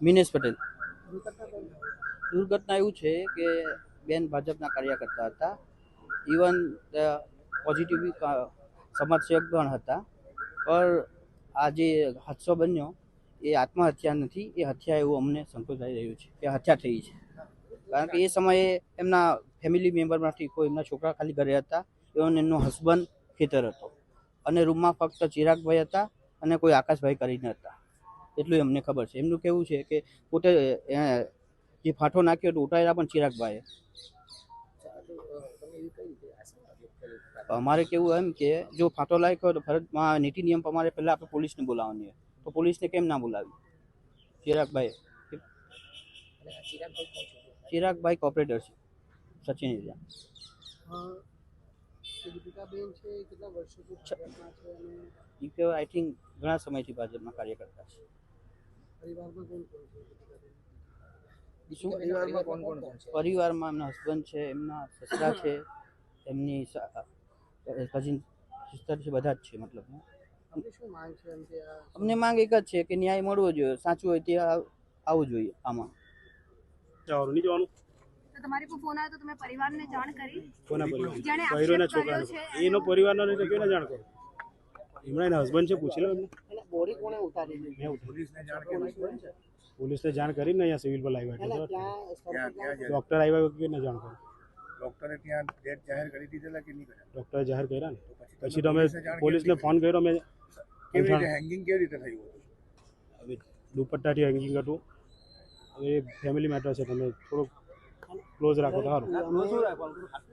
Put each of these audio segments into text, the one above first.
મિનેશ પટેલ. દુર્ઘટના એવું છે કે બેન ભાજપના કાર્યકર્તા હતા. ઇવન પોઝિટિવ સમાજસેવક પણ હતા. પણ આ જે હાદસો બન્યો, એ આત્મહત્યા નથી, એ હત્યા એવું અમને સંકોચાઈ રહ્યું છે કે હત્યા થઈ છે. કારણ કે એ સમયે એમના ફેમિલી મેમ્બરમાંથી કોઈ એમના છોકરા ખાલી ઘરે હતા એવન એમનો હસબન્ડ ખેતર હતો. અને રૂમમાં ફક્ત ચિરાગભાઈ હતા અને કોઈ આકાશભાઈ કરીને હતા. એટલું એમને ખબર છે એમનું કેવું છે કે પોતે અ, જે ફાંટો નાખ્યો તો ઉતાર્યા પણ ચિરાગભાઈએ તમે એવી કઈ રીતે આશંકા વ્યક્ત કરી અમારે કેવું એમ કે જો ફાંટો લાગ્યો તો ફરજમાં નીતિ નિયમ પ્રમાણે પહેલાં આપણે પોલીસને બોલાવવાની હોય તો પોલીસને કેમ ના બોલાવી ચિરાગભાઈ અને આ ચિરાગભાઈ કોણ છે ચિરાગભાઈ કોપરેટર છે સચિન એરિયા દીપિકાબેન છે એ કેટલા વર્ષોથી ભાજપમાં છે અને એ કે આઈ થિંક ઘણા સમયથી ભાજપમાં કાર્ય કરતા છે પરિવારમાં કોણ કોણ છે? એમના હસબન્ડ છે એમના સસરા છે એમની કઝિન સિસ્ટર છે બધા જ છે મતલબ. અમને માંગ એક જ છે કે ન્યાય મળવો જોઈએ સાચું હોય તે આવવું જોઈએ આમાં. તમારી પર ફોન આવ્યો તો તમે પરિવારને જાણ કરી. કોના પરિવાર જેણે આક્ષેપ કર્યો છે એનો પરિવારનો નહીં તો કેને જાણ કરો? એમના એના હસબન્ડ છે પૂછી લો એમને એને બોડી કોણે ઉતારી લીધી મેં ઉઠાવી. પોલીસને જાણ કરીને અહીંયા સિવિલ પર લાવ્યા એને એટલે ત્યાં સ્થળ પર ક્યાં ડોક્ટર આવ્યા કેને જાણ કરો ડોક્ટરે ત્યાં ડેટ જાહેર કરી દીધેલા કે નહીં કર્યા ડોક્ટરે જાહેર કર્યા ને તો પછી તો અમે પોલીસને જાણ પોલીસને કેવી ફોન કર્યો મેં કેવી રીતે હેંગિંગ કેવી રીતે થયું હવે દુપટ્ટાથી હેંગિંગ હતું હવે ફેમિલી મેટર છે તમે થોડુંક ક્લોઝ રાખો તો સારું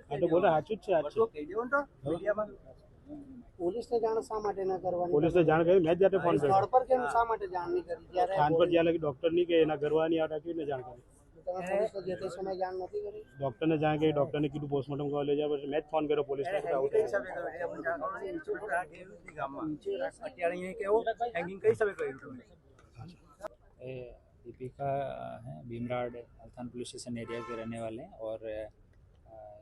હા તો બોલે સાચું જ છે સાચું પોલીસને જાણ શા માટે ન કરવાની પોલીસને જાણ કરી મેં જ જાતે ફોન કર્યો સ્થળ પર કેમ શા માટે જાણ નહીં કરી જ્યારે ખાન પર જ્યાં લગી ડોક્ટર ની કે એના ઘરવાની આવતા કેવીને જાણ કરી તમે પોલીસને જે તે સમયે જાણ નથી કરી ડોક્ટરને જાણ કરી ડોક્ટરને કીધું પોસ્ટમોર્ટમ કરવા લઈ જાય પછી મેં જ ફોન કર્યો પોલીસને કે આવું થયું. ये दीपिका हैं Bhimrad Althan police station area के रहने वाले हैं और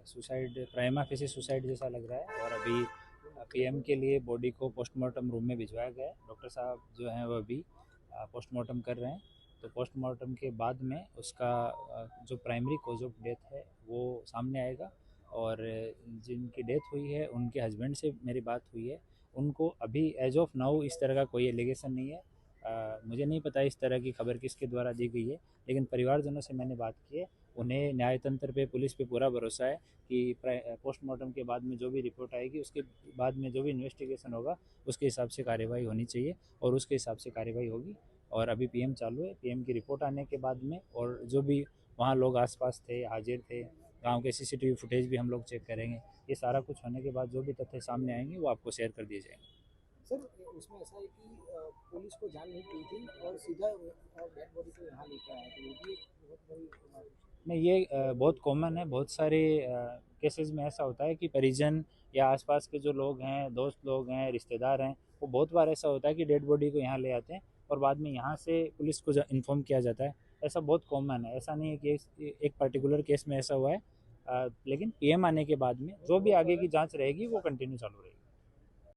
सुसाइड प्राइमा फेसी सुसाइड जैसा लग रहा है और अभी पीएम के लिए बॉडी को पोस्टमार्टम रूम में भिजवाया गया है। डॉक्टर साहब जो हैं वो अभी पोस्टमार्टम कर रहे हैं। तो पोस्टमार्टम के बाद में उसका जो प्राइमरी कॉज ऑफ़ डेथ है वो सामने आएगा। और जिनकी डेथ हुई है उनके हस्बैंड से मेरी बात हुई है। उनको अभी एज ऑफ़ नाउ इस तरह का कोई एलिगेशन नहीं है। अ, मुझे नहीं पता इस तरह की खबर किसके द्वारा दी गई है लेकिन परिवारजनों से मैंने बात की है। उन्हें न्यायतंत्र पे, पुलिस पे पूरा भरोसा है कि पोस्टमार्टम के बाद में जो भी रिपोर्ट आएगी, उसके बाद में जो भी इन्वेस्टिगेशन होगा, उसके हिसाब से कार्यवाही होनी चाहिए और उसके हिसाब से कार्यवाही होगी। और अभी पीएम चालू है, पीएम की रिपोर्ट आने के बाद में और जो भी वहाँ लोग आसपास थे, हाजिर थे, गाँव के सीसीटीवी फुटेज भी हम लोग चेक करेंगे। ये सारा कुछ होने के बाद जो भी तथ्य सामने आएँगे, वो आपको शेयर कर दिए जाएँगे। सर, उसमें ऐसा है कि पुलिस को जान नहीं थी और सीधा डेड बॉडी को यहाँ लेकर आया तो ये भी बहुत बड़ी। नहीं ये बहुत कॉमन है। बहुत सारे केसेस में ऐसा होता है कि परिजन या आसपास के जो लोग हैं दोस्त लोग हैं रिश्तेदार हैं वो बहुत बार ऐसा होता है कि डेड बॉडी को यहाँ ले आते हैं और बाद में यहाँ से पुलिस को इन्फॉर्म किया जाता है। ऐसा बहुत कॉमन है। ऐसा नहीं है कि एक पर्टिकुलर केस में ऐसा हुआ है। अ, लेकिन पीएम आने के बाद में जो भी आगे की जाँच रहेगी वो कंटिन्यू चालू रहेगी।